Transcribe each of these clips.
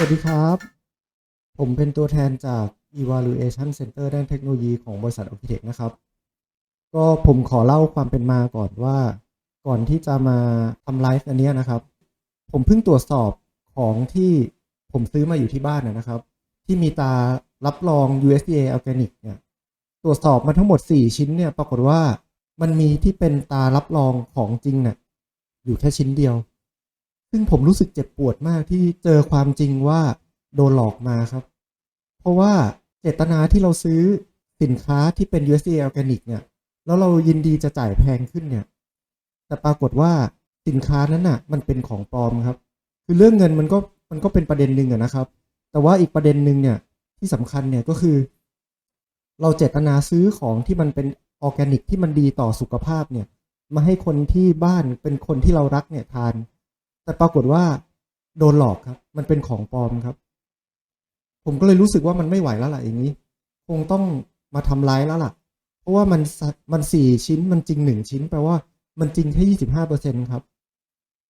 สวัสดีครับ ผมเป็นตัวแทนจาก Evaluation Center ด้านเทคโนโลยีของบริษัท Architect นะครับ ก็ผมขอเล่าความเป็นมาก่อนว่า ก่อนที่จะมาทำไลฟ์อันเนี้ยนะครับ ผมเพิ่งตรวจสอบของที่ผมซื้อมาอยู่ที่บ้านนะนะครับ ที่มีตารับรอง USDA Organic เนี่ยตรวจสอบมาทั้งหมด 4 ชิ้นเนี่ยปรากฏว่ามันมีที่เป็นตารับรองของจริงเนี่ยอยู่แค่ชิ้นเดียว ซึ่งผมรู้สึกเจ็บปวดมากที่เจอความจริงว่าโดนหลอกมาครับ เพราะว่าเจตนาที่เราซื้อสินค้าที่เป็น USDA Organic เนี่ย แล้วเรายินดีจะจ่ายแพงขึ้นเนี่ย แต่ปรากฏว่าสินค้านั้นน่ะ มันเป็นของปลอมครับ คือเรื่องเงินมันก็มันก็เป็นประเด็นหนึ่งอนะครับ แต่ว่าอีกประเด็นหนึ่งเนี่ยที่สำคัญเนี่ยก็คือ เราเจตนาซื้อของที่มันเป็นออร์แกนิกที่มันดีต่อสุขภาพเนี่ย มาให้คนที่บ้านเป็นคนที่เรารักเนี่ยทาน แต่ปรากฏว่าโดนหลอกครับ มันเป็นของปลอมครับ ผมก็เลยรู้สึกว่ามันไม่ไหวแล้วล่ะอย่างนี้ คงต้องมาทำร้ายแล้วล่ะ เพราะว่ามันสะมันสี่ชิ้นมันจริงหนึ่งชิ้น แปลว่ามันจริงแค่ยี่สิบห้าเปอร์เซ็นครับ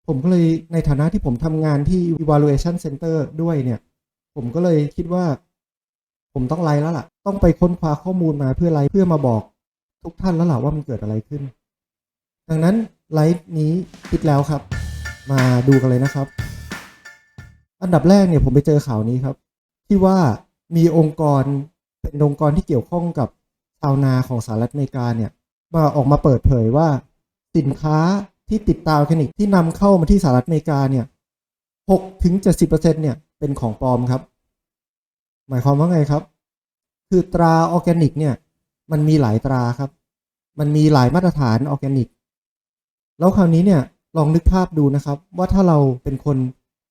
ผมก็เลยในฐานะที่ผมทำงานที่ evaluation center ด้วยเนี่ย ผมก็เลยคิดว่า ผมต้องไล่แล้วล่ะ ต้องไปค้นคว้าข้อมูลมาเพื่อไล่เพื่อมาบอกทุกท่านแล้วล่ะว่ามันเกิดอะไรขึ้น ดังนั้นไลฟ์นี้คิดแล้วครับ มาดูกันเลยนะครับ อันดับแรกเนี่ยผมไปเจอข่าวนี้ครับ ที่ว่ามีองค์กรเป็นองค์กรที่เกี่ยวข้องกับชาวนาของสหรัฐอเมริกาเนี่ยมาออกมาเปิดเผยว่าสินค้าที่ติดตาออร์แกนิกที่นำเข้ามาที่สหรัฐอเมริกาเนี่ยหกถึงเจ็ดสิบเปอร์เซ็นเนี่ยเป็นของปลอมครับ หมายความว่าไงครับ คือตราออร์แกนิกเนี่ย มันมีหลายตราครับ มันมีหลายมาตรฐานออร์แกนิก แล้วคราวนี้เนี่ย ลองนึกภาพดูนะครับ ว่าถ้าเราเป็นคน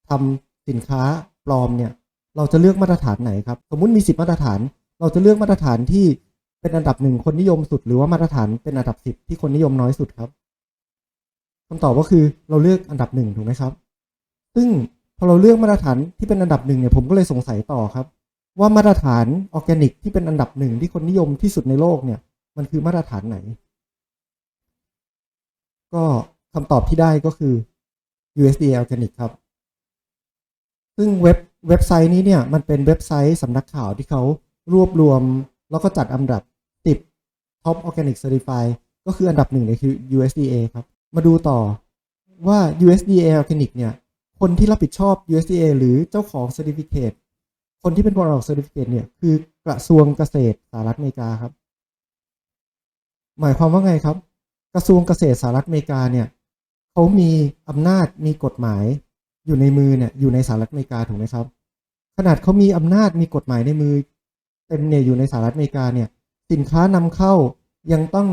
ทำสินค้าปลอมเนี่ย เราจะเลือกมาตรฐานไหนครับ สมมุติมีสิบมาตรฐาน เราจะเลือกมาตรฐานที่เป็นอันดับหนึ่งคนนิยมสุด หรือว่ามาตรฐานเป็นอันดับสิบที่คนนิยมน้อยสุดครับคำตอบก็คือเราเลือกอันดับหนึ่งถูกไหมครับ ซึ่งพอเราเลือกมาตรฐานที่เป็นอันดับหนึ่งเนี่ยผมก็เลยสงสัยต่อครับ ว่ามาตรฐานออร์แกนิกที่เป็นอันดับหนึ่งที่คนนิยมที่สุดในโลกเนี่ย มันคือมาตรฐานไหน ก็ คำตอบที่ได้ก็คือ USDA Organic ครับ ซึ่งเว็บเว็บไซต์นี้เนี่ย มันเป็นเว็บไซต์สำนักข่าวที่เขารวบรวม แล้วก็จัดอันดับติด Top Organic Certify ก็คืออันดับหนึ่งเลยคือ USDA ครับ มาดูต่อว่า USDA Organic เนี่ย คนที่รับผิดชอบ USDA หรือเจ้าของ Certificate คนที่เป็นคนออก Certificate เนี่ย คือกระทรวงเกษตรสหรัฐอเมริกาครับ หมายความว่าไงครับ กระทรวงเกษตรสหรัฐอเมริกาเนี่ย เขามีอำนาจมีกฎหมายอยู่ในมือเนี่ยอยู่ในสหรัฐอเมริกาถูกไหมครับ ขนาดเขามีอำนาจมีกฎหมายในมือ เต็มเนี่ยอยู่ในสหรัฐอเมริกาเนี่ย สินค้านำเข้ายังต้อง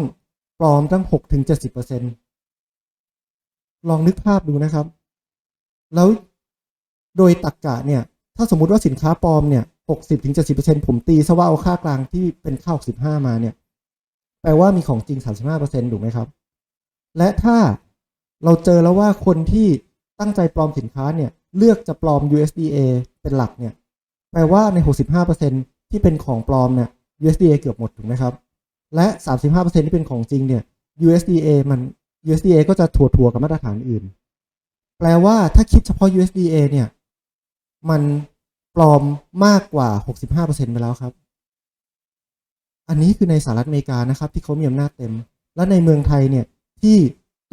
ปลอมตั้งหกถึงเจ็ดสิบเปอร์เซ็นลองนึกภาพดูนะครับ แล้วโดยตักกะเนี่ย ถ้าสมมุติว่าสินค้าปลอมเนี่ยหกสิบถึงเจ็ดสิบเปอร์เซ็นผมตีซะว่าเอาค่ากลางที่เป็นค่าหกสิบห้ามาเนี่ย แปลว่ามีของจริงสามสิบห้าเปอร์เซ็นถูกไหมครับ และถ้า เราเจอแล้วว่าคนที่ตั้งใจปลอมสินค้าเนี่ย เลือกจะปลอม USDA เป็นหลักเนี่ย แปลว่าใน 65%ที่เป็นของปลอมเนี่ย USDA เกือบหมดถูกไหมครับ และ 35%ที่เป็นของจริงเนี่ย USDA มัน USDA ก็จะถัวถัวกับมาตรฐานอื่น แปลว่าถ้าคิดเฉพาะ USDA เนี่ย มันปลอมมากกว่า 65%ไปแล้วครับ อันนี้คือในสหรัฐอเมริกานะครับ ที่เขามีอำนาจเต็ม และในเมืองไทยเนี่ยที่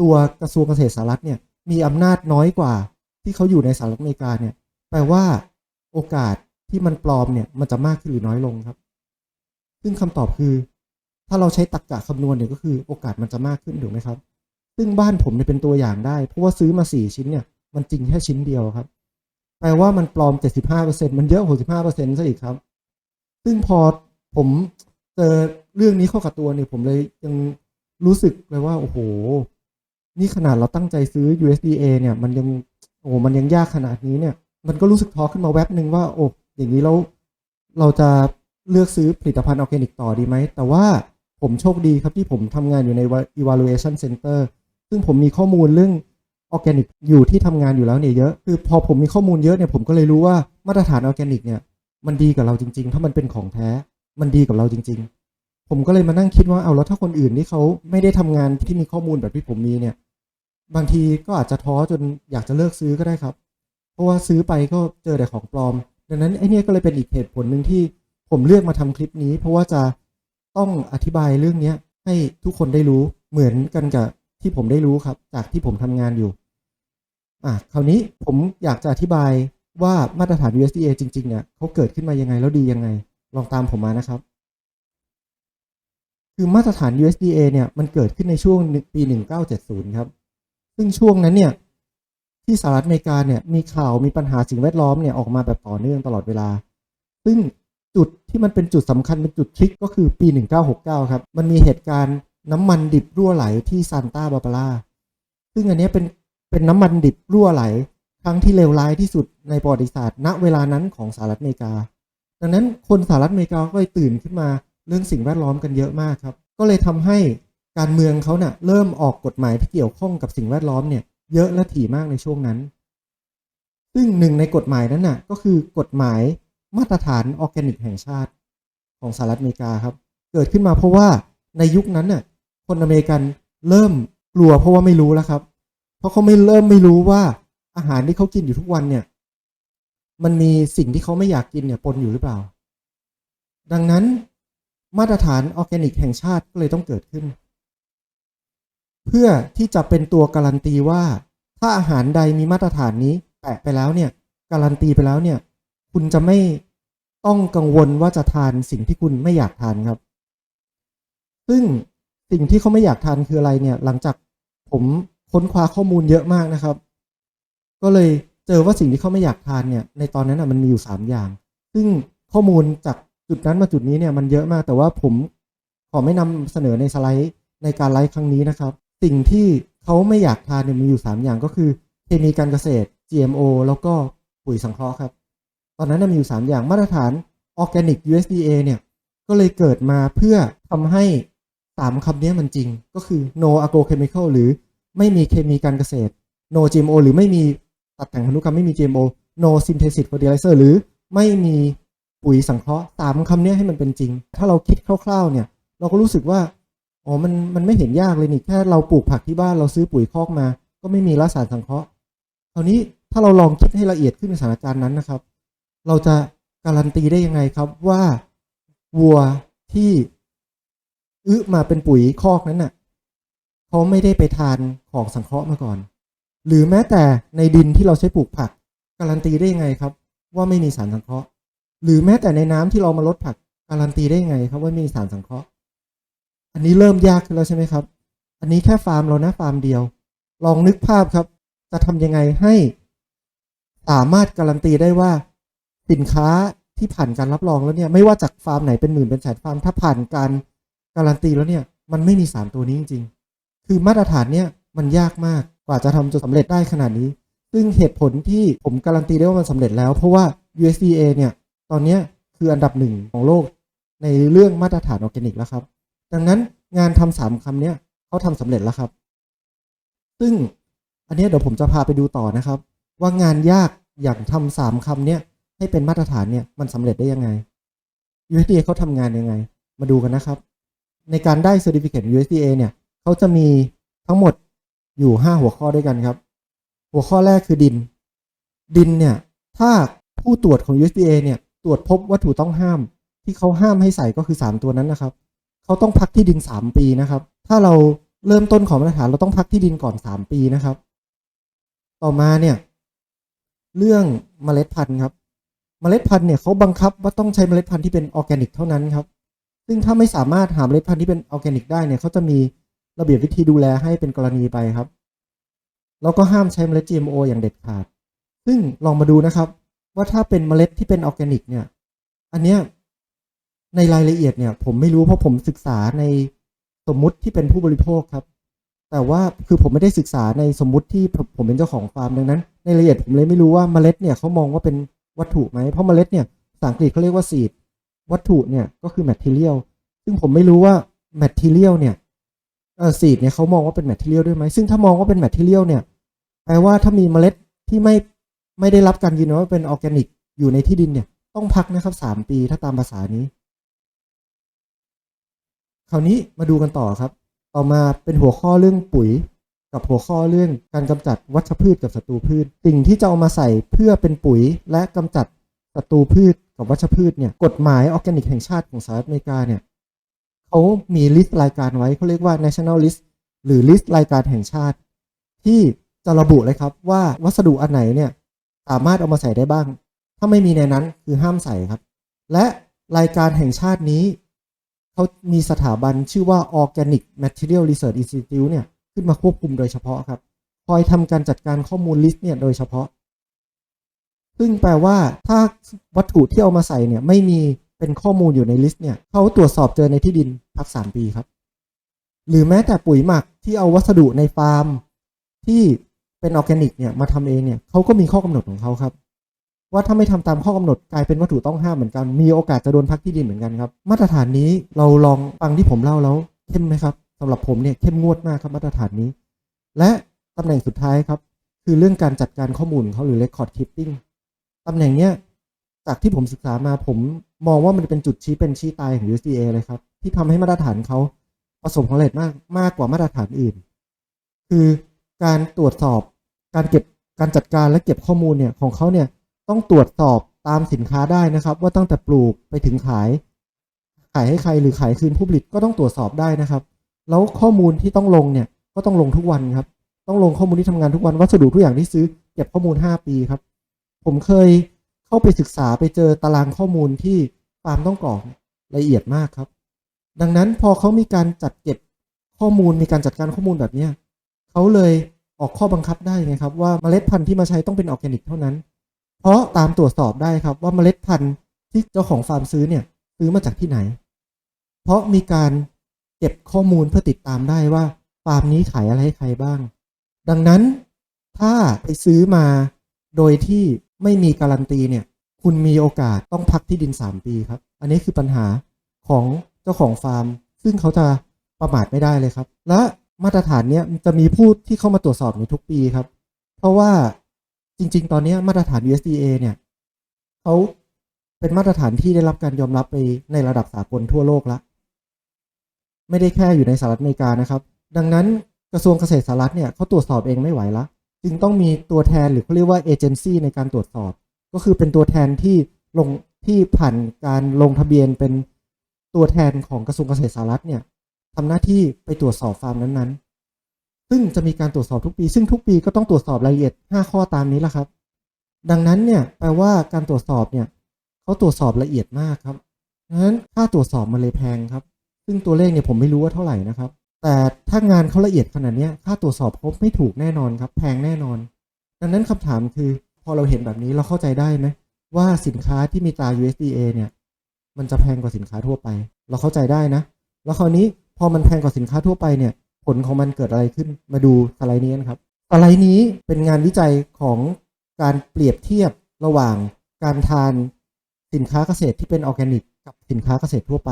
ตัวกระทรวงเกษตรสหรัฐเนี่ยมีอำนาจน้อยกว่าที่เขาอยู่ในสหรัฐอเมริกาเนี่ยแปลว่าโอกาสที่มันปลอมเนี่ยมันจะมากขึ้นหรือน้อยลงครับ ซึ่งคำตอบคือ ถ้าเราใช้ตรรกกะคำนวณเนี่ยก็คือโอกาสมันจะมากขึ้นถูกไหมครับ ซึ่งบ้านผมเนี่ยเป็นตัวอย่างได้ เพราะว่าซื้อมาสี่ชิ้นเนี่ยมันจริงแค่ชิ้นเดียวครับ แปลว่ามันปลอม 75%มันเยอะ65%ซะอีกครับ ซึ่งพอผมเจอเรื่องนี้เข้ากับตัวเนี่ยผมเลยยังรู้สึกเลยว่าโอ้โห นี่ขนาดเราตั้งใจซื้อ USDA เนี่ย มันยังโอ้มันยังยากขนาดนี้เนี่ย มันก็รู้สึกท้อขึ้นมาแวบหนึ่งว่าโอ้อย่างนี้เราเราจะเลือกซื้อผลิตภัณฑ์ออร์แกนิกต่อดีไหม แต่ว่าผมโชคดีครับที่ผมทำงานอยู่ใน evaluation center ซึ่งผมมีข้อมูลเรื่องออร์แกนิกอยู่ที่ทำงานอยู่แล้วเนี่ยเยอะคือพอผมมีข้อมูลเยอะเนี่ยผมก็เลยรู้ว่ามาตรฐานออร์แกนิกเนี่ยมันดีกับเราจริง ๆ ถ้ามันเป็นของแท้ มันดีกับเราจริง ๆ ผมก็เลยมานั่งคิดว่าเอาแล้วถ้าคนอื่นที่เขาไม่ได้ทำงานที่มีข้อมูลแบบที่ผมมีเนี่ย บางทีก็อาจจะท้อจนอยากจะเลิกซื้อก็ได้ครับ เพราะว่าซื้อไปก็เจอแต่ของปลอม ดังนั้นไอ้นี่ก็เลยเป็นอีกเหตุผลหนึ่งที่ผมเลือกมาทำคลิปนี้ เพราะว่าจะต้องอธิบายเรื่องเนี้ยให้ทุกคนได้รู้เหมือนกันกับที่ผมได้รู้ครับ จากที่ผมทำงานอยู่อะคราวนี้ผมอยากจะอธิบายว่ามาตรฐาน USDA จริงๆเนี่ยเขาเกิดขึ้นมายังไงแล้วดียังไง ลองตามผมมานะครับ คือมาตรฐาน USDA เนี่ยมันเกิดขึ้นในช่วงปี 1970 ครับ ซึ่งช่วงนั้นเนี่ยที่สหรัฐอเมริกาเนี่ยมีข่าวมีปัญหาสิ่งแวดล้อมเนี่ยออกมาแบบต่อเนื่องตลอดเวลา ซึ่งจุดที่มันเป็นจุดสำคัญเป็นจุดคลิกก็คือปี 1969 ครับ มันมีเหตุการณ์น้ำมันดิบรั่วไหลที่ซานตาบาบาร่าซึ่งอันนี้เป็นเป็นน้ำมันดิบรั่วไหลครั้งที่เลวร้ายที่สุดในประวัติศาสตร์ ณเวลานั้นของสหรัฐอเมริกา ดังนั้นคนสหรัฐอเมริกาก็เลยตื่นขึ้นมาเรื่องสิ่งแวดล้อมกันเยอะมากครับ ก็เลยทำให้ การเมืองเขาเนะ่ะเริ่มออกกฎหมายที่เกี่ยวข้องกับสิ่งแวดล้อมเนี่ยเยอะและถี่มากในช่วงนั้น ซึ่งหนึ่งในกฎหมายนั้นน่ะก็คือกฎหมายมาตรฐานออร์แกนิกแห่งชาติของสหรัฐอเมริกาครับ เกิดขึ้นมาเพราะว่าในยุคนั้นน่ะคนอเมริกันเริ่มกลัวเพราะว่าไม่รู้แล้วครับ เพราะเขาไม่เริ่มไม่รู้ว่าอาหารที่เขากินอยู่ทุกวันเนี่ย มันมีสิ่งที่เขาไม่อยากกินเนี่ยปนอยู่หรือเปล่า ดังนั้นมาตรฐานออร์แกนิกแห่งชาติก็เลยต้องเกิดขึ้น เพื่อที่จะเป็นตัวการันตีว่า ถ้าอาหารใดมีมาตรฐานนี้แปะไปแล้วเนี่ย การันตีไปแล้วเนี่ย คุณจะไม่ต้องกังวลว่าจะทานสิ่งที่คุณไม่อยากทานครับ ซึ่งสิ่งที่เขาไม่อยากทานคืออะไรเนี่ย หลังจากผมค้นคว้าข้อมูลเยอะมากนะครับ ก็เลยเจอว่าสิ่งที่เขาไม่อยากทานเนี่ย ในตอนนั้นนะมันมีอยู่สามอย่าง ซึ่งข้อมูลจากจุดนั้นมาจุดนี้เนี่ยมันเยอะมาก แต่ว่าผมขอไม่นำเสนอในสไลด์ในการไลฟ์ครั้งนี้นะครับ สิ่งที่เขาไม่อยากทานเนี่ยมีอยู่สามอย่างก็คือเคมีการเกษตร GMO แล้วก็ปุ๋ยสังเคราะห์ครับ ตอนนั้นมีอยู่ 3 อย่างมาตรฐาน Organic USDA เนี่ย ก็เลยเกิดมาเพื่อทำให้ 3คำนี้มันจริง ก็คือ no agrochemical หรือไม่มีเคมีการเกษตร no GMO หรือไม่มีตัดแต่งพันธุกรรมไม่มี GMO no synthesis fertilizer หรือไม่มีปุ๋ยสังเคราะห์สามคำนี้ให้มันเป็นจริง ถ้าเราคิดคร่าวๆเนี่ย เราก็รู้สึกว่า อ๋อมันมันไม่เห็นยากเลยนี่แค่เราปลูกผักที่บ้านเราซื้อปุ๋ยคอกมา ก็ไม่มีละสารสังเคราะห์คราวนี้ถ้าเราลองคิดให้ละเอียดขึ้นในสถานการณ์นั้นนะครับ เราจะการันตีได้ยังไงครับว่าวัวที่อึมาเป็นปุ๋ยคอกนั้นน่ะเขาไม่ได้ไปทานของสังเคราะห์มาก่อน หรือแม้แต่ในดินที่เราใช้ปลูกผัก การันตีได้ยังไงครับ ว่าไม่มีสารสังเคราะห์ หรือแม้แต่ในน้ำที่เรามาลดผัก การันตีได้ยังไงครับว่าไม่มีสารสังเคราะห์ อันนี้เริ่มยากขึ้นแล้วใช่ไหมครับ อันนี้แค่ฟาร์มเรานะฟาร์มเดียว ลองนึกภาพครับ จะทำยังไงให้สามารถการันตีได้ว่าสินค้าที่ผ่านการรับรองแล้วเนี่ย ไม่ว่าจากฟาร์มไหนเป็นหมื่นเป็นแสนฟาร์มถ้าผ่านการการันตีแล้วเนี่ย มันไม่มีสารตัวนี้จริงๆ คือมาตรฐานเนี่ยมันยากมากกว่าจะทำจนสำเร็จได้ขนาดนี้ ซึ่งเหตุผลที่ผมการันตีได้ว่ามันสำเร็จแล้ว เพราะว่า USDA เนี่ย ตอนนี้คืออันดับหนึ่งของโลกในเรื่องมาตรฐานออร์แกนิกแล้วครับ ดังนั้นงานทำสามคำเนี้ยเขาทำสำเร็จแล้วครับ ซึ่งอันนี้เดี๋ยวผมจะพาไปดูต่อนะครับ ว่างานยากอย่างทำสามคำเนี้ยให้เป็นมาตรฐานเนี่ยมันสำเร็จได้ยังไง USDA เขาทำงานยังไง มาดูกันนะครับ ในการได้ Certificate USDA เนี่ยเขาจะมีทั้งหมดอยู่ห้าหัวข้อด้วยกันครับ หัวข้อแรกคือดิน ดินเนี่ยถ้าผู้ตรวจของ USDA เนี่ยตรวจพบวัตถุต้องห้าม ที่เขาห้ามให้ใส่ก็คือสามตัวนั้นนะครับ เขาต้องพักที่ดินสามปีนะครับ ถ้าเราเริ่มต้นของมาตรฐานเราต้องพักที่ดินก่อนสามปีนะครับ ต่อมาเนี่ย เรื่องเมล็ดพันธุ์ครับ เมล็ดพันธุ์เนี่ยเขาบังคับว่าต้องใช้เมล็ดพันธุ์ที่เป็นออร์แกนิกเท่านั้นครับ ซึ่งถ้าไม่สามารถหาเมล็ดพันธุ์ที่เป็นออร์แกนิกได้เนี่ยเขาจะมีระเบียบวิธีดูแลให้เป็นกรณีไปครับ แล้วก็ห้ามใช้เมล็ด GMO อย่างเด็ดขาด ซึ่งลองมาดูนะครับ ว่าถ้าเป็นเมล็ดที่เป็นออร์แกนิกเนี่ย อันเนี้ย ในรายละเอียดเนี่ยผมไม่รู้เพราะผมศึกษาในสมมุติที่เป็นผู้บริโภคครับ แต่ว่าคือผมไม่ได้ศึกษาในสมมุติที่ผมเป็นเจ้าของฟาร์มดังนั้น ในรายละเอียดผมเลยไม่รู้ว่าเมล็ดเนี่ยเขามองว่าเป็นวัตถุไหมเพราะเมล็ดเนี่ยภาษาอังกฤษเขาเรียกว่า seed วัตถุเนี่ยก็คือ material ซึ่งผมไม่รู้ว่า material เนี่ยเออ seed เนี่ยเขามองว่าเป็น material ด้วยไหมซึ่งถ้ามองว่าเป็น material เนี่ยแปลว่าถ้ามีเมล็ดที่ไม่ไม่ได้รับการยืนยันว่าเป็นออร์แกนิกอยู่ในที่ดินเนี่ยต้องพักนะครับสามปีถ้าตามภาษานี้ คราวนี้มาดูกันต่อครับ ต่อมาเป็นหัวข้อเรื่องปุ๋ย กับหัวข้อเรื่องการกำจัดวัชพืชกับศัตรูพืช สิ่งที่จะเอามาใส่เพื่อเป็นปุ๋ย และกำจัดศัตรูพืชกับวัชพืชเนี่ยกฎหมายออร์แกนิกแห่งชาติของสหรัฐอเมริกาเนี่ยเขามีลิสต์รายการไว้เขาเรียกว่า national list หรือลิสต์รายการแห่งชาติ ที่จะระบุเลยครับว่าวัสดุอันไหนเนี่ยสามารถเอามาใส่ได้บ้าง ถ้าไม่มีในนั้นคือห้ามใส่ครับ และรายการแห่งชาตินี้ เขามีสถาบันชื่อว่า Organic Material Research Institute เนี่ยขึ้นมาควบคุมโดยเฉพาะครับ คอยทำการจัดการข้อมูลลิสต์เนี่ยโดยเฉพาะ ซึ่งแปลว่าถ้าวัตถุที่เอามาใส่เนี่ยไม่มีเป็นข้อมูลอยู่ในลิสต์เนี่ยเขาตรวจสอบเจอในที่ดินพักสามปีครับ หรือแม้แต่ปุ๋ยหมักที่เอาวัสดุในฟาร์ม ที่เป็นออร์แกนิกเนี่ยมาทำเองเนี่ยเขาก็มีข้อกำหนดของเขาครับ ว่าถ้าไม่ทำตามข้อกำหนดกลายเป็นวัตถุต้องห้ามเหมือนกัน มีโอกาสจะโดนพักที่ดินเหมือนกันครับ มาตรฐานนี้เราลองฟังที่ผมเล่าแล้วเข้มไหมครับสำหรับผมเนี่ยเข้มงวดมากครับมาตรฐานนี้ และตำแหน่งสุดท้ายครับ คือเรื่องการจัดการข้อมูลเขาหรือ record keeping ตำแหน่งเนี้ยจากที่ผมศึกษามาผมมองว่ามันเป็นจุดชี้เป็นชี้ตายของ USDA เลยครับ ที่ทำให้มาตรฐานเขาประสบความสำเร็จมากมากกว่ามาตรฐานอื่น คือการตรวจสอบการเก็บการจัดการและเก็บข้อมูลเนี่ยของเขาเนี่ย ต้องตรวจสอบตามสินค้าได้นะครับ ว่าตั้งแต่ปลูกไปถึงขาย ขายให้ใครหรือขายคืนผู้ผลิตก็ต้องตรวจสอบได้นะครับ แล้วข้อมูลที่ต้องลงเนี่ยก็ต้องลงทุกวันครับ ต้องลงข้อมูลที่ทำงานทุกวันวัสดุทุกอย่างที่ซื้อเก็บข้อมูล 5 ปีครับ ผมเคยเข้าไปศึกษาไปเจอตารางข้อมูลที่ฟาร์มต้องกรอกละเอียดมากครับ ดังนั้นพอเขามีการจัดเก็บข้อมูลมีการจัดการข้อมูลแบบเนี้ยเขาเลยออกข้อบังคับได้ไงครับว่าเมล็ดพันธุ์ที่มาใช้ต้องเป็นออร์แกนิกเท่านั้น เพราะตามตรวจสอบได้ครับว่าเมล็ดพันธุ์ที่เจ้าของฟาร์มซื้อเนี่ยซื้อมาจากที่ไหน เพราะมีการเก็บข้อมูลเพื่อติดตามได้ว่าฟาร์มนี้ขายอะไรให้ใครบ้าง ดังนั้นถ้าไปซื้อมาโดยที่ไม่มีการันตีเนี่ยคุณมีโอกาสต้องพักที่ดิน 3 ปีครับ อันนี้คือปัญหาของเจ้าของฟาร์ม ซึ่งเขาจะประมาทไม่ได้เลยครับ และมาตรฐานเนี้ยจะมีผู้ที่เข้ามาตรวจสอบในทุกปีครับ เพราะว่า จริง ๆ ตอนนี้มาตรฐาน USDA เนี่ยเขาเป็นมาตรฐานที่ได้รับการยอมรับไปในระดับสากลทั่วโลกละไม่ได้แค่อยู่ในสหรัฐอเมริกานะครับ ดังนั้นกระทรวงเกษตรสหรัฐเนี่ยเขาตรวจสอบเองไม่ไหวละจึงต้องมีตัวแทนหรือเขาเรียกว่าเอเจนซี่ในการตรวจสอบ ก็คือเป็นตัวแทนที่ลงที่ผ่านการลงทะเบียนเป็นตัวแทนของกระทรวงเกษตรสหรัฐเนี่ยทำหน้าที่ไปตรวจสอบฟาร์มนั้นๆ ซึ่งจะมีการตรวจสอบทุกปี ซึ่งทุกปีก็ต้องตรวจสอบรายละเอียด 5 ข้อตามนี้แหละครับ ดังนั้นเนี่ยแปลว่าการตรวจสอบเนี่ยเขาตรวจสอบละเอียดมากครับดังนั้นค่าตรวจสอบมันเลยแพงครับ ซึ่งตัวเลขเนี่ยผมไม่รู้ว่าเท่าไหร่นะครับ แต่ถ้างานเขาละเอียดขนาดนี้ค่าตรวจสอบเขาไม่ถูกแน่นอนครับ แพงแน่นอน ดังนั้นคำถามคือพอเราเห็นแบบนี้เราเข้าใจได้ไหมว่าสินค้าที่มีตรา USDA เนี่ย มันจะแพงกว่าสินค้าทั่วไป เราเข้าใจได้นะ แล้วคราวนี้พอมันแพงกว่าสินค้าทั่วไปเนี่ย ผลของมันเกิดอะไรขึ้นมาดูสไลด์นี้กันครับสไลด์นี้เป็นงานวิจัยของการเปรียบเทียบระหว่างการทานสินค้าเกษตรที่เป็นออร์แกนิก กับสินค้าเกษตรทั่วไป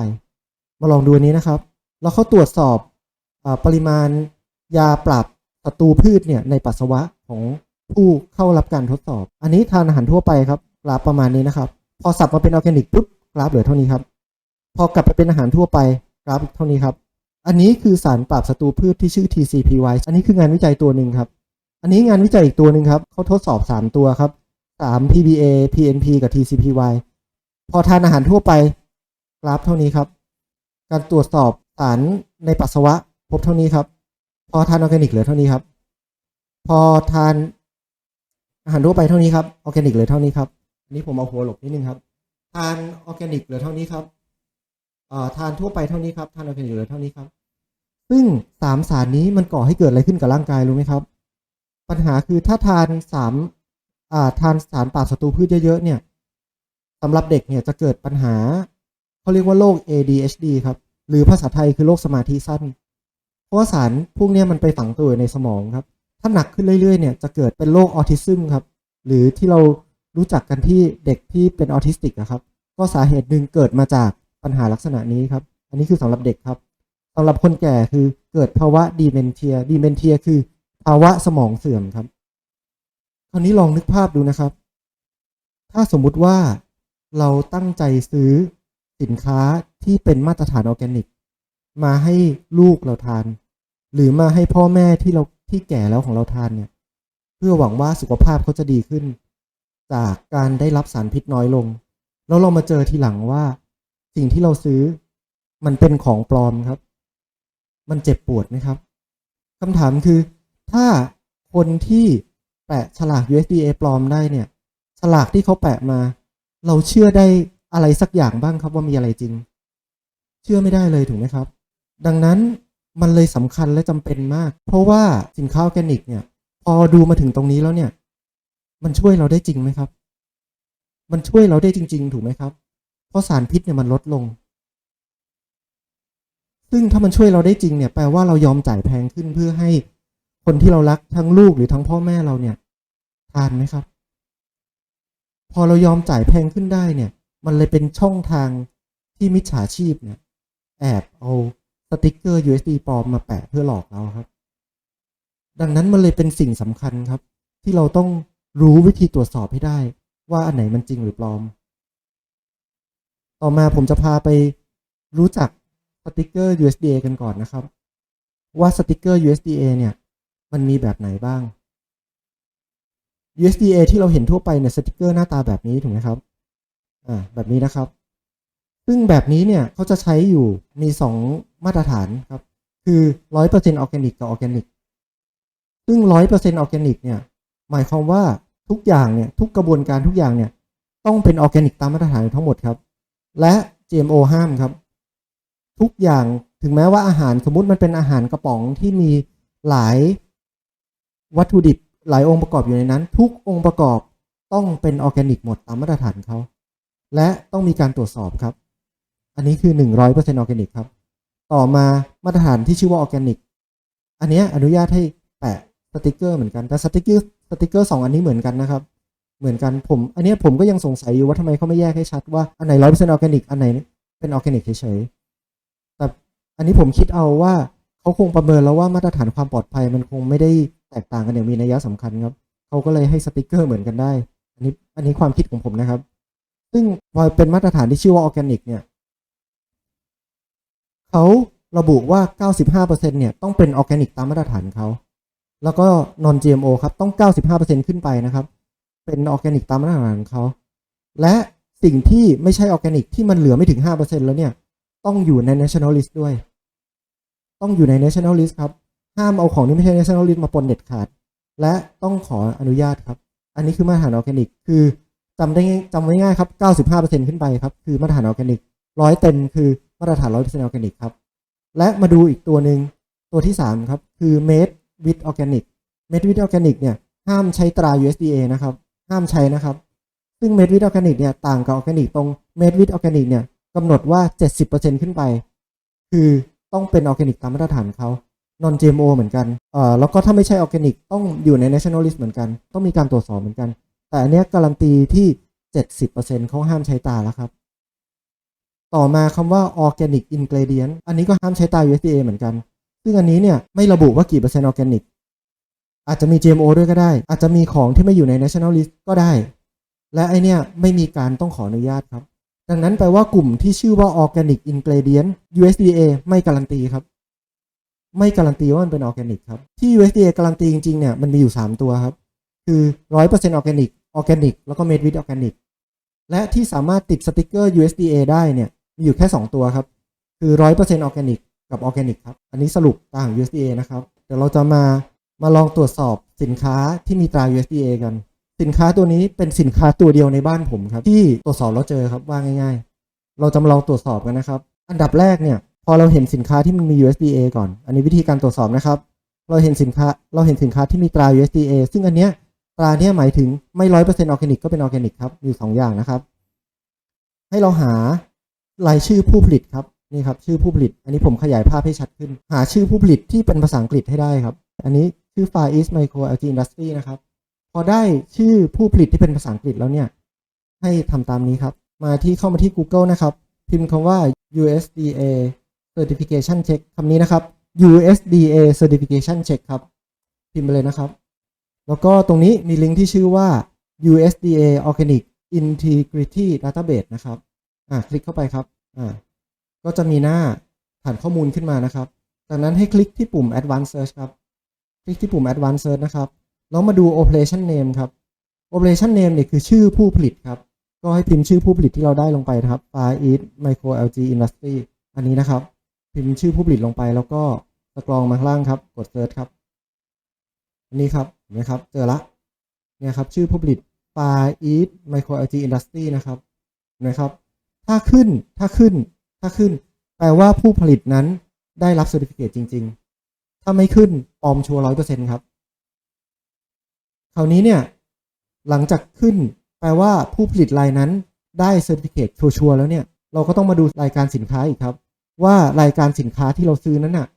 มาลองดูนี้นะครับ แล้วเขาตรวจสอบอปริมาณยาปราบศัตรูพืชเนี่ยในปัสสาวะของผู้เข้ารับการทดสอบ อันนี้ทานอาหารทั่วไปครับกราฟประมาณนี้นะครับ พอสับมาเป็นออร์แกนิกปุ๊บกราฟเหลือเท่านี้ครับ พอกลับไปเป็นอาหารทั่วไปกราฟเท่านี้ครับ อันนี้คือสารปราบศัตรูพืชที่ชื่อ TCPY อันนี้คืองานวิจัยตัวหนึ่งครับ อันนี้งานวิจัยอีกตัวหนึ่งครับเขาทดสอบ 3 ตัวครับ 3 PBA PNP กับ TCPY พอทานอาหารทั่วไปกราฟเท่านี้ครับ การตรวจสอบสารในปัสสาวะพบเท่านี้ครับ พอทานออร์แกนิกเหลือเท่านี้ครับ พอทานอาหารทั่วไปเท่านี้ครับออร์แกนิกเหลือเท่านี้ครับอันนี้ผมเอาหัวหลบนิดนึงครับ ทานออร์แกนิกเหลือเท่านี้ครับทานทั่วไปเท่านี้ครับ ทานออร์แกนิกเหลือเท่านี้ครับ ซึ่งสามสารนี้มันก่อให้เกิดอะไรขึ้นกับร่างกายรู้ไหมครับ ปัญหาคือถ้าทานสามอ่าทานสารปราบศัตรูพืชเยอะๆเนี่ยสำหรับเด็กเนี่ยจะเกิดปัญหาเขาเรียกว่าโรค ADHD ครับ หรือภาษาไทยคือโรคสมาธิสั้น เพราะว่าสารพวกนี้มันไปฝังตัวในสมองครับ ถ้าหนักขึ้นเรื่อยๆเนี่ยจะเกิดเป็นโรคออทิซึมครับ หรือที่เรารู้จักกันที่เด็กที่เป็นออทิสติกอะครับ ก็สาเหตุหนึ่งเกิดมาจากปัญหาลักษณะนี้ครับ อันนี้คือสำหรับเด็กครับำหรับคนแก่คือเกิดภาวะดีเมนเทียดีเมนเทียคือภาวะสมองเสื่อมครับ คราวนี้ลองนึกภาพดูนะครับ ถ้าสมมุติว่าเราตั้งใจซื้อสินค้าที่เป็นมาตรฐานออร์แกนิก มาให้ลูกเราทาน หรือมาให้พ่อแม่ที่เราที่แก่แล้วของเราทานเนี่ย เพื่อหวังว่าสุขภาพเขาจะดีขึ้น จากการได้รับสารพิษน้อยลง แล้วเรามาเจอทีหลังว่า สิ่งที่เราซื้อมันเป็นของปลอมครับ มันเจ็บปวดไหมครับคำถามคือ ถ้าคนที่แปะฉลาก USDA ปลอมได้เนี่ย ฉลากที่เขาแปะมา เราเชื่อได้อะไรสักอย่างบ้างครับว่ามีอะไรจริง เชื่อไม่ได้เลยถูกไหมครับ ดังนั้นมันเลยสำคัญและจำเป็นมาก เพราะว่าสินค้าออร์แกนิกเนี่ย พอดูมาถึงตรงนี้แล้วเนี่ย มันช่วยเราได้จริงไหมครับ มันช่วยเราได้จริง ๆ ถูกไหมครับ เพราะสารพิษเนี่ยมันลดลง ซึ่งถ้ามันช่วยเราได้จริงเนี่ยแปลว่าเรายอมจ่ายแพงขึ้นเพื่อให้คนที่เรารักทั้งลูกหรือทั้งพ่อแม่เราเนี่ยทานไหมครับ พอเรายอมจ่ายแพงขึ้นได้เนี่ย มันเลยเป็นช่องทางที่มิจฉาชีพเนี่ย แอบเอาสติกเกอร์ USD ปลอมมาแปะเพื่อหลอกเราครับ ดังนั้นมันเลยเป็นสิ่งสำคัญครับ ที่เราต้องรู้วิธีตรวจสอบให้ได้ ว่าอันไหนมันจริงหรือปลอม ต่อมาผมจะพาไปรู้จัก ติกเกอร์ USDA กันก่อนนะครับ ว่าสติกเกอร์ USDA เนี่ย มันมีแบบไหนบ้าง USDA ที่เราเห็นทั่วไปเนี่ยสติกเกอร์หน้าตาแบบนี้ถูกไหมครับ อ่า แบบนี้นะครับ ซึ่งแบบนี้เนี่ยเขาจะใช้อยู่มีสองมาตรฐานครับ คือร้อยเปอร์เซ็นต์ออร์แกนิกกับออร์แกนิก ซึ่งร้อยเปอร์เซ็นต์ออร์แกนิกเนี่ย หมายความว่าทุกอย่างเนี่ย ทุกกระบวนการทุกอย่างเนี่ย ต้องเป็นออร์แกนิกตามมาตรฐานทั้งหมดครับ และ GMO ห้ามครับ ทุกอย่างถึงแม้ว่าอาหารสมมุติมันเป็นอาหารกระป๋องที่มีหลายวัตถุดิบหลายองค์ประกอบอยู่ในนั้น ทุกองค์ประกอบต้องเป็นออร์แกนิกหมดตามมาตรฐานเขา และต้องมีการตรวจสอบครับ อันนี้คือหนึ่งร้อยเปอร์เซ็นต์ออร์แกนิกครับ ต่อมามาตรฐานที่ชื่อว่าออร์แกนิกอันนี้อนุญาตให้แปะสติกเกอร์เหมือนกันแต่สติกเกอร์สติกเกอร์สองอันนี้เหมือนกันนะครับ เหมือนกันผม อันนี้ผมก็ยังสงสัยอยู่ว่าทำไมเขาไม่แยกให้ชัดว่าอันไหนร้อยเปอร์เซ็นต์ออร์แกนิกอันไหนเป็นออร์แกนิกเฉยๆ อันนี้ผมคิดเอาว่าเขาคงประเมินแล้วว่ามาตรฐานความปลอดภัยมันคงไม่ได้แตกต่างกันอย่างมีนัยสำคัญครับเขาก็เลยให้สติกเกอร์เหมือนกันได้ อันนี้อันนี้ความคิดของผมนะครับ ซึ่งพอเป็นมาตรฐานที่ชื่อว่าออร์แกนิกเนี่ยเขาระบุว่า 95%เนี่ยต้องเป็นออร์แกนิกตามมาตรฐานเขา แล้วก็ non GMO ครับต้อง 95%ขึ้นไปนะครับ เป็นออร์แกนิกตามมาตรฐานของเขา และสิ่งที่ไม่ใช่ออร์แกนิกที่มันเหลือไม่ถึง 5%แล้วเนี่ย ต้องอยู่ใน national list ด้วย ต้องอยู่ใน national list ครับ ห้ามเอาของที่ไม่ใช่ national list มาปนเด็ดขาด และต้องขออนุญาตครับ อันนี้คือมาตรฐานออร์แกนิก คือจำได้ง่ายจำไว้ง่ายครับ 95%ขึ้นไปครับ คือมาตรฐานออร์แกนิกร้อยเต็มคือมาตรฐาน100%ออร์แกนิกครับ และมาดูอีกตัวหนึ่งตัวที่ 3 ครับ คือ made with organic made with organic เนี่ย ห้ามใช้ตรา USDA นะครับ ห้ามใช้นะครับ ซึ่ง made with organic เนี่ย ต่างกับ organic ตรง made with organic เนี่ยกำหนดว่า 70%ขึ้นไป คือ ต้องเป็น organic ตามมาตรฐานเขา non GMO เหมือนกันเอ่อแล้วก็ถ้าไม่ใช่ organic ต้องอยู่ใน national list เหมือนกัน ต้องมีการตรวจสอบเหมือนกัน แต่อันเนี้ยการันตีที่ 70%เขาห้ามใช้ตาแล้วครับ ต่อมาคำว่า organic ingredient อันนี้ก็ห้ามใช้ตา USDA เหมือนกัน ซึ่งอันนี้เนี่ยไม่ระบุว่ากี่เปอร์เซ็นต์ organic อาจจะมี GMO ด้วยก็ได้ อาจจะมีของที่ไม่อยู่ใน national list ก็ได้ และไอเนี่ยไม่มีการต้องขออนุญาตครับ ดังนั้นแปลว่ากลุ่มที่ชื่อว่า organic ingredient USDA ไม่การันตีครับ ไม่การันตีว่ามันเป็นออร์แกนิกครับ ที่ USDA การันตีจริงๆเนี่ยมันมีอยู่ 3 ตัวครับ คือ100%ออร์แกนิกออร์แกนิกแล้วก็ made with organic และที่สามารถติดสติกเกอร์ USDA ได้เนี่ยมีอยู่แค่ 2 ตัวครับ คือ100%ออร์แกนิกกับออร์แกนิกครับ อันนี้สรุปต่าง USDA นะครับ เดี๋ยวเราจะมามาลองตรวจสอบสินค้าที่มีตรา USDA กัน สินค้าตัวนี้เป็นสินค้าตัวเดียวในบ้านผมครับ ที่ตรวจสอบแล้วเจอครับว่าง่าย ๆ เราจะมาลองตรวจสอบกันนะครับ อันดับแรกเนี่ย พอเราเห็นสินค้าที่มันมี USDA ก่อน อันนี้วิธีการตรวจสอบนะครับ เราเห็นสินค้าเราเห็นสินค้าที่มีตรา USDA ซึ่งอันเนี้ยตราเนี้ยหมายถึงไม่ร้อยเปอร์เซ็นต์ออร์แกนิกก็เป็นออร์แกนิกครับมีสองอย่างนะครับ ให้เราหารายชื่อผู้ผลิตครับนี่ครับชื่อผู้ผลิต อันนี้ผมขยายภาพให้ชัดขึ้น หาชื่อผู้ผลิตที่เป็นภาษาอังกฤษให้ได้ครับ อันนี้ชื่อ Far East Micro LG Industry นะครับ พอได้ชื่อผู้ผลิตที่เป็นภาษาอังกฤษแล้วเนี่ย ให้ทำตามนี้ครับ มาที่เข้ามาที่ Google นะครับ พิมพ์คำว่า USDA Certification Check คำนี้นะครับ USDA Certification Check ครับ พิมพ์ไปเลยนะครับ แล้วก็ตรงนี้มีลิงก์ที่ชื่อว่า USDA Organic Integrity Database นะครับ อ่าคลิกเข้าไปครับ อ่า ก็จะมีหน้าฐานข้อมูลขึ้นมานะครับ จากนั้นให้คลิกที่ปุ่ม Advanced Search ครับคคลิกที่ปุ่ม Advanced Search นะครับ แล้วมาดู Operation Name ครับ Operation Name เนี่ยคือชื่อผู้ผลิตครับ ก็ให้พิมพ์ชื่อผู้ผลิตที่เราได้ลงไปนะครับ Far East Micro LG Industry อันนี้นะครับ พิมพ์ชื่อผู้ผลิตลงไป แล้วก็สกรองมาข้างล่างครับ กด Search ครับ อันนี้ครับเห็นไหมครับ เจอละ เนี่ยครับ ชื่อผู้ผลิต Far East Micro LG Industry นะครับเห็นไหมครับ ถ้าขึ้น ถ้าขึ้น ถ้าขึ้น แปลว่าผู้ผลิตนั้นได้รับเซอร์ติฟิเคจริง ๆ ถ้าไม่ขึ้นปลอมชัวร้อยเปอร์เซ็นต์ครับ คราวนี้เนี่ยหลังจากขึ้นแปลว่าผู้ผลิตรายนั้นได้เซอร์ติฟิเคตชัวร์แล้วเนี่ยเราก็ต้องมาดูรายการสินค้าอีกครับ ว่ารายการสินค้าที่เราซื้อนั้นน่ะ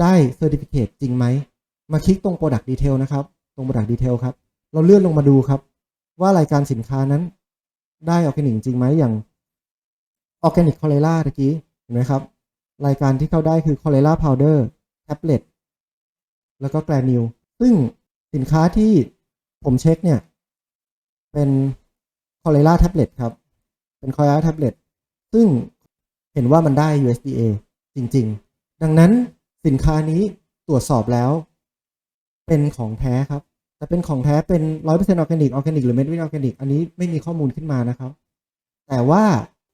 ได้เซอร์ติฟิเคตจริงไหม มาคลิกตรง Product Detail นะครับ ตรง Product Detail ครับ เราเลื่อนลงมาดูครับ ว่ารายการสินค้านั้น ได้ออร์แกนิกจริงไหมอย่างออร์แกนิกคอเลล่าตะกี้เห็นไหมครับ รายการที่เข้าได้คือคอเลล่าพาวเดอร์แท็บเล็ตแล้วก็แกรนิวซึ่งสินค้าที่ ผมเช็คเนี่ย เป็นคอเลล่าแท็บเล็ตครับ เป็นคอเลล่าแท็บเล็ตซึ่งเห็นว่ามันได้ USDA จริง ๆ ดังนั้นสินค้านี้ตรวจสอบแล้ว เป็นของแท้ครับ แต่เป็นของแท้เป็นร้อยเปอร์เซ็นต์ออร์แกนิกออร์แกนิกหรือเมดวิดออร์แกนิกอันนี้ไม่มีข้อมูลขึ้นมานะครับ แต่ว่า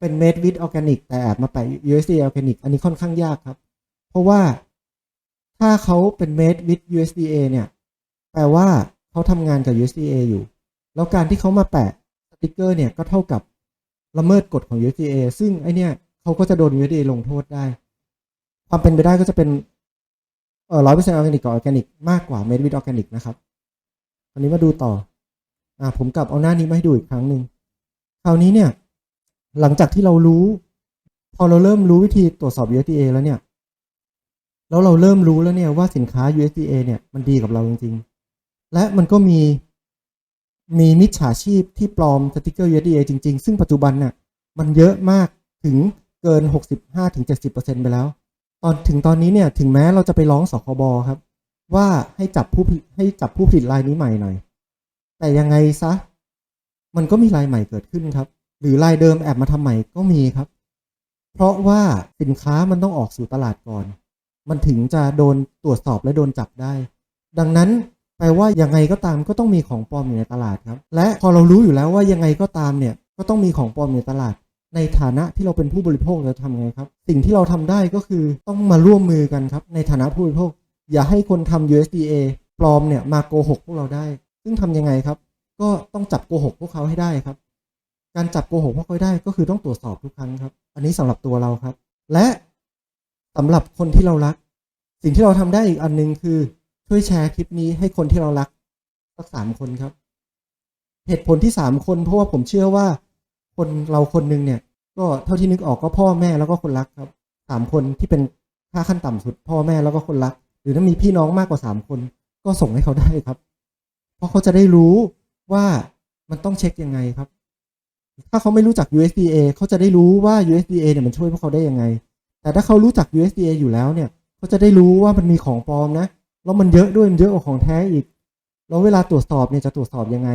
เป็นเมดวิดออร์แกนิกแต่แอบมาแปะ USDA ออร์แกนิกอันนี้ค่อนข้างยากครับ เพราะว่าถ้าเขาเป็นเมดวิด USDA เนี่ย แปลว่า เขาทำงานกับ USDA อยู่ แล้วการที่เขามาแปะสติกเกอร์เนี่ยก็เท่ากับละเมิดกฎของ USDA ซึ่งไอเนี่ยเขาก็จะโดน USDA ลงโทษได้ ความเป็นไปได้ก็จะเป็นเออร้อยเปอร์เซ็นต์ออร์แกนิกกับออร์แกนิกมากกว่าเมดวิดออร์แกนิกนะครับอันนี้มาดูต่ออ่าผมกลับเอาหน้านี้มาให้ดูอีกครั้งหนึ่งคราวนี้เนี่ย หลังจากที่เรารู้ พอเราเริ่มรู้วิธีตรวจสอบ USDA แล้วเนี่ย แล้วเราเริ่มรู้แล้วเนี่ยว่าสินค้า USDA เนี่ยมันดีกับเราจริงๆ และมันก็มีมีมิจฉาชีพที่ปลอมสติกเกอร์ USDA จริง ๆ ซึ่งปัจจุบันน่ะมันเยอะมากถึงเกิน 65-70%ไปแล้ว ตอนถึงตอนนี้เนี่ยถึงแม้เราจะไปร้องสคบครับ ว่าให้จับผู้ให้จับผู้ผลิตรายนี้ใหม่หน่อย แต่ยังไงซะ มันก็มีรายใหม่เกิดขึ้นครับ หรือรายเดิมแอบมาทำใหม่ก็มีครับ เพราะว่าสินค้ามันต้องออกสู่ตลาดก่อน มันถึงจะโดนตรวจสอบและโดนจับได้ ดังนั้น แปลว่ายังไงก็ตามก็ต้องมีของปลอมอยู่ในตลาดครับ และพอเรารู้อยู่แล้วว่ายังไงก็ตามเนี่ยก็ต้องมีของปลอมอยู่ในตลาด ในฐานะที่เราเป็นผู้บริโภคเราทำไงครับ สิ่งที่เราทำได้ก็คือต้องมาร่วมมือกันครับ ในฐานะผู้บริโภค อย่าให้คนทำ USDA ปลอมเนี่ยมาโกหกพวกเราได้ ซึ่งทำยังไงครับ ก็ต้องจับโกหกพวกเขาให้ได้ครับ การจับโกหกพวกเขาให้ได้ก็คือต้องตรวจสอบทุกครั้งครับ อันนี้สำหรับตัวเราครับ และสำหรับคนที่เรารัก สิ่งที่เราทำได้อีกอันหนึงคือ ช่วยแชร์คลิปนี้ให้คนที่เรารักสักสามคนครับ เหตุผลที่สามคนเพราะว่าผมเชื่อว่า คนเราคนหนึ่งเนี่ย ก็เท่าที่นึกออกก็พ่อแม่แล้วก็คนรักครับสามคนที่เป็นค่าขั้นต่ำสุด พ่อแม่แล้วก็คนรัก หรือถ้ามีพี่น้องมากกว่าสามคน ก็ส่งให้เขาได้ครับ เพราะเขาจะได้รู้ว่ามันต้องเช็คยังไงครับ ถ้าเขาไม่รู้จัก USDA เขาจะได้รู้ว่า USDA เนี่ยมันช่วยพวกเขาได้ยังไง แต่ถ้าเขารู้จัก USDA อยู่แล้วเนี่ยเขาจะได้รู้ว่ามันมีของปลอมนะ แล้วมันเยอะด้วยมันเยอะกว่าของแท้อีก แล้วเวลาตรวจสอบเนี่ยจะตรวจสอบยังไง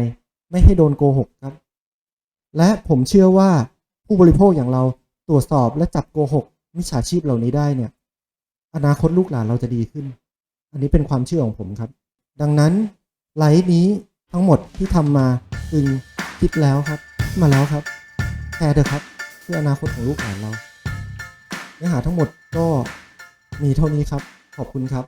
ไม่ให้โดนโกหกครับ และผมเชื่อว่าผู้บริโภคอย่างเราตรวจสอบและจับโกหกมิจฉาชีพเหล่านี้ได้เนี่ย อนาคตลูกหลานเราจะดีขึ้น อันนี้เป็นความเชื่อของผมครับ ดังนั้นไลฟ์นี้ทั้งหมดที่ทำมาจึงคิดแล้วครับ มาแล้วครับแชร์เถอะครับ เพื่ออนาคตของลูกหลานเรา เนื้อหาทั้งหมดก็มีเท่านี้ครับ ขอบคุณครับ